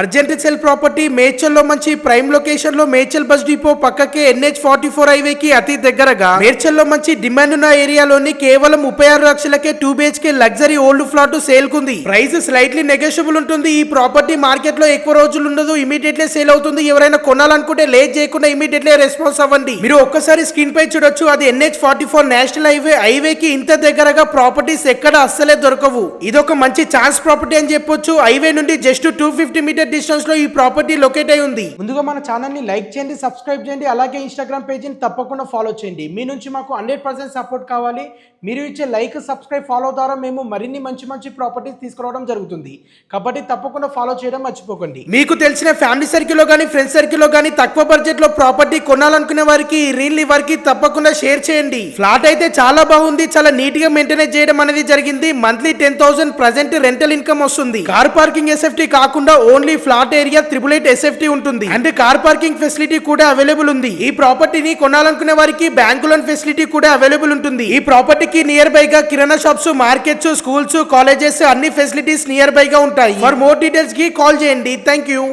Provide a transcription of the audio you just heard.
Urgent cell property మేడ్చల్లో మంచి prime లొకేషన్లో Medchal bus depot పక్కకే ఎన్హెచ్ ఫార్టీ ఫోర్ హైవే కి అతి దగ్గరగా మేడ్చల్లో మంచి డిమాండ్ ఉన్న ఏరియాలోని కేవలం ముప్పై ఆరు లక్షలకే two BHK luxury old flat sale కుంది ప్రైస్ స్లైట్లీ నెగోషియబుల్ ఉంటుంది. ఈ ప్రాపర్టీ మార్కెట్లో ఎక్కువ రోజులు ఉండదు. ఇమీడియట్లీ సేల్ అవుతుంది. ఎవరైనా కొనాలనుకుంటే లేట్ చేయకుండా ఇమీడియట్లీ రెస్పాన్స్ అవ్వండి. మీరు ఒక్కసారి స్క్రీన్ పై చూడొచ్చు. అది NH forty four national highway. Highway కి ఇంత దగ్గరగా ప్రాపర్టీస్ ఎక్కడ అస్సలే దొరకవు. ఇదొక మంచి ఛాన్స్ ప్రాపర్టీ అని చెప్పొచ్చు. హైవే నుండి జస్ట్ టూ ఫిఫ్టీ మీటర్ డిస్టెన్స్లో ఈ ప్రాపర్టీ లొకేట్ అయి ఉంది. ముందుగా మన ఛానల్ని లైక్ చేయండి సబ్స్క్రైబ్ చేయండి అలాగే ఇన్స్టాగ్రామ్ పేజీని తప్పకుండా ఫాలో చేయండి. మీ నుంచి మాకు హండ్రెడ్ పర్సెంట్ సపోర్ట్ కావాలి. మీరు ఇచ్చే లైక్ సబ్స్క్రైబ్ ఫాలో ద్వారా మేము మరిన్ని మంచి మంచి ప్రాపర్టీస్ తీసుకురావడం జరుగుతుంది. కాబట్టి తప్పకుండా ఫాలో చేయడం మర్చిపోకండి. మీకు తెలిసిన ఫ్యామిలీ సర్కిల్లో కానీ ఫ్రెండ్స్ సర్కిల్లో కానీ తక్కువ బడ్జెట్లో ప్రాపర్టీ కొనాలనుకునే వారికి రీల్ వారికి తప్పకుండా షేర్ చేయండి. ఫ్లాట్ అయితే చాలా బాగుంది చాలా నీట్గా మెయింటైన్ చేయడం అనేది జరిగింది. Monthly ten thousand present rental income వస్తుంది. కార్ పార్కింగ్ ఎస్ఎఫ్టీ కాకుండా only flat area triple eight SFT ఉంటుంది. అండ్ కార్ పార్కింగ్ ఫెసిలిటీ కూడా అవైలబుల్ ఉంది. ఈ ప్రాపర్టీని కొనాలనుకునే వారికి బ్యాంకు లోన్ ఫెసిలిటీ కూడా అవైలబుల్ ఉంటుంది. ఈ ప్రాపర్టీకి నియర్ బై గా kirana shops markets schools colleges అన్ని ఫెసిలిటీస్ నియర్ బై గా ఉంటాయి. ఫర్ మోర్ డీటెయిల్స్కి కాల్ చేయండి. Thank you